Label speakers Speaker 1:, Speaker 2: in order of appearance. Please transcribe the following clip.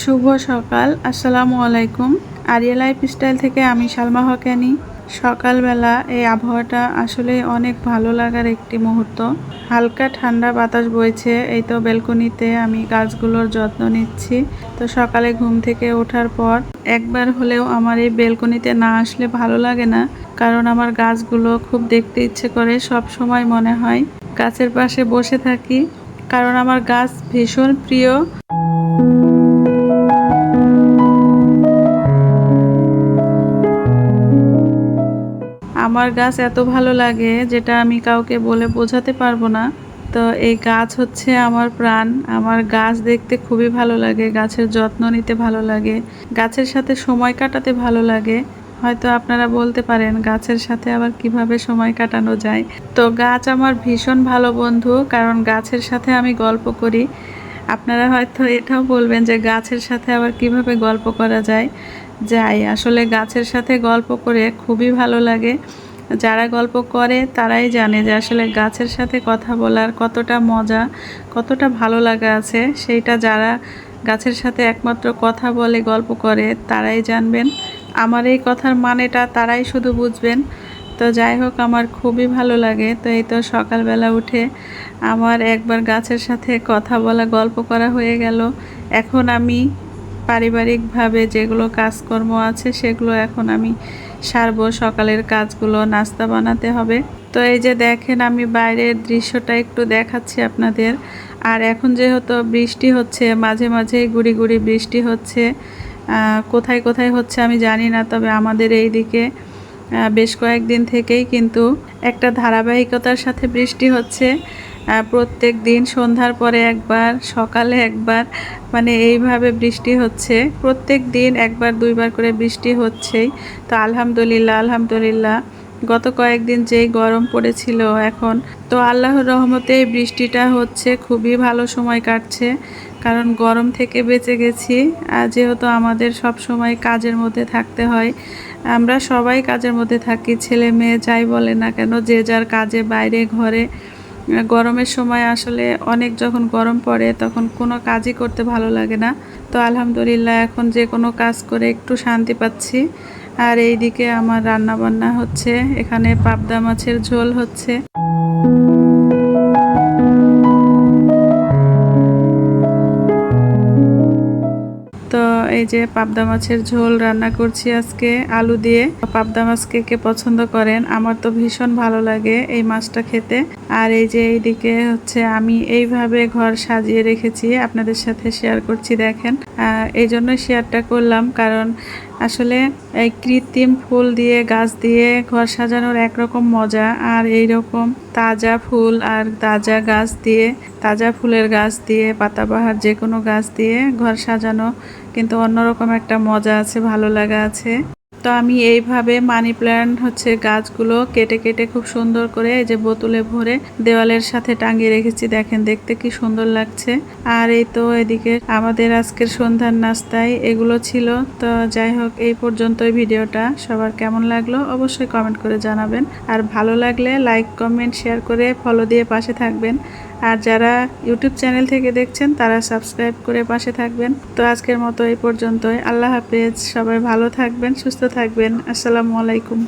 Speaker 1: শুভ সকাল, আসসালামু আলাইকুম। আরিয়া লাইফ স্টাইল থেকে আমি সালমা হকানি। সকালবেলা এই আবহাওয়াটা আসলে অনেক ভালো লাগার একটি মুহূর্ত। হালকা ঠান্ডা বাতাস বইছে, এই তো বেলকনিতে আমি গাছগুলোর যত্ন নিচ্ছি। তো সকালে ঘুম থেকে ওঠার পর একবার হলেও আমার এই বেলকনিতে না আসলে ভালো লাগে না, কারণ আমার গাছগুলো খুব দেখতে ইচ্ছে করে সব সময় মনে হয় গাছের পাশে বসে থাকি, কারণ আমার গাছ ভীষণ প্রিয়। আমার গাছ এত ভালো লাগে যেটা আমি কাউকে বলে বোঝাতে পারব না। তো এই গাছ হচ্ছে আমার প্রাণ। আমার গাছ দেখতে খুবই ভালো লাগে, গাছের যত্ন নিতে ভালো লাগে, গাছের সাথে সময় কাটাতে ভালো লাগে। হয়তো আপনারা বলতে পারেন গাছের সাথে আবার কীভাবে সময় কাটানো যায়। তো গাছ আমার ভীষণ ভালো বন্ধু, কারণ গাছের সাথে আমি গল্প করি। আপনারা হয়তো এটাও বলবেন যে গাছের সাথে আবার কীভাবে গল্প করা যায়। যাই, আসলে গাছের সাথে গল্প করে খুবই ভালো লাগে। যারা গল্প করে তারাই জানে যে আসলে গাছের সাথে কথা বলার কতটা মজা, কতটা ভালো লাগা আছে। সেইটা যারা গাছের সাথে একমাত্র কথা বলে গল্প করে, তারাই জানবেন। আমার এই কথার মানেটা তারাই শুধু বুঝবেন। তো যাই হোক, আমার খুবই ভালো লাগে। তো এই তো সকালবেলা উঠে আমার একবার গাছের সাথে কথা বলা, গল্প করা হয়ে গেল। এখন আমি পারিবারিকভাবে যেগুলো কাজকর্ম আছে, সেগুলো এখন আমি সারবো। সকালের কাজগুলো নাস্তা বানাতে হবে। তো এই যে দেখেন, আমি বাইরের দৃশ্যটা একটু দেখাচ্ছি আপনাদের। আর এখন যেহেতু বৃষ্টি হচ্ছে, মাঝে মাঝেই গুড়ি গুড়ি বৃষ্টি হচ্ছে কোথায় কোথায় হচ্ছে আমি জানি না, তবে আমাদের এই দিকে বেশ কয়েকদিন থেকেই কিন্তু একটা ধারাবাহিকতার সাথে বৃষ্টি হচ্ছে। প্রত্যেক দিন সন্ধ্যার পরে একবার, সকালে একবার মানে এইভাবে বৃষ্টি হচ্ছে। প্রত্যেক দিন একবার, দুইবার করে বৃষ্টি হচ্ছেই। তো আলহামদুলিল্লাহ আলহামদুলিল্লাহ। গত কয়েকদিন যেই গরম পড়েছিল, এখন তো আল্লাহর রহমতে এই বৃষ্টিটা হচ্ছে, খুবই ভালো সময় কাটছে। কারণ গরম থেকে বেঁচে গেছি, আর যেহেতু আমাদের সব সময় কাজের মধ্যে থাকতে হয়, আমরা সবাই কাজের মধ্যে থাকি, ছেলে মেয়ে যাই বলে না কেন, যে যার কাজে, বাইরে, ঘরে। গরমের সময় আসলে অনেক যখন গরম পড়ে, তখন কোনো কাজই করতে ভালো লাগে না। তো আলহামদুলিল্লাহ, এখন যে কোনো কাজ করে একটু শান্তি পাচ্ছি। আর এইদিকে আমার রান্না বান্না হচ্ছে। এখানে পাবদা মাছের ঝোল হচ্ছে। তো এই যে পাবদা মাছের ঝোল রান্না করছি আজকে আলু দিয়ে। পাবদা মাছ কে কে পছন্দ করেন? আমার তো ভীষণ ভালো লাগে এই মাছটা খেতে। আর এই যে এইদিকে হচ্ছে আমি এইভাবে ঘর সাজিয়ে রেখেছি, আপনাদের সাথে শেয়ার করছি দেখেন। এই জন্য শেয়ারটা করলাম, কারণ আসলে এই কৃত্রিম ফুল দিয়ে, গাছ দিয়ে ঘর সাজানোর একরকম মজা, আর এই রকম তাজা ফুল আর তাজা গাছ দিয়ে, তাজা ফুলের গাছ দিয়ে, পাতাবাহার যে কোনো গাছ দিয়ে ঘর সাজানো কিন্তু অন্যরকম একটা মজা আছে, ভালো লাগা আছে। তো আমি এইভাবে মানি প্ল্যান্ট হচ্ছে গাছগুলো কেটে কেটে খুব সুন্দর করে এই যে বোতলে ভরে দেওয়ালের সাথে টাঙিয়ে রেখেছি। দেখেন, দেখতে কি সুন্দর লাগছে। আর এই তো এদিকে আমাদের আজকের সন্ধ্যার নাস্তায় এগুলো ছিল। তো যাই হোক, এই পর্যন্তই ভিডিওটা। সবার কেমন লাগল অবশ্যই কমেন্ট করে জানাবেন। আর ভালো লাগলে লাইক কমেন্ট শেয়ার করে ফলো দিয়ে পাশে থাকবেন। আর যারা ইউটিউব চ্যানেল থেকে দেখছেন, তারা সাবস্ক্রাইব করে পাশে থাকবেন। তো আজকের মতো এই পর্যন্তই। আল্লাহ হাফেজ। সবাই ভালো থাকবেন, সুস্থ থাকবেন। আসসালামু আলাইকুম।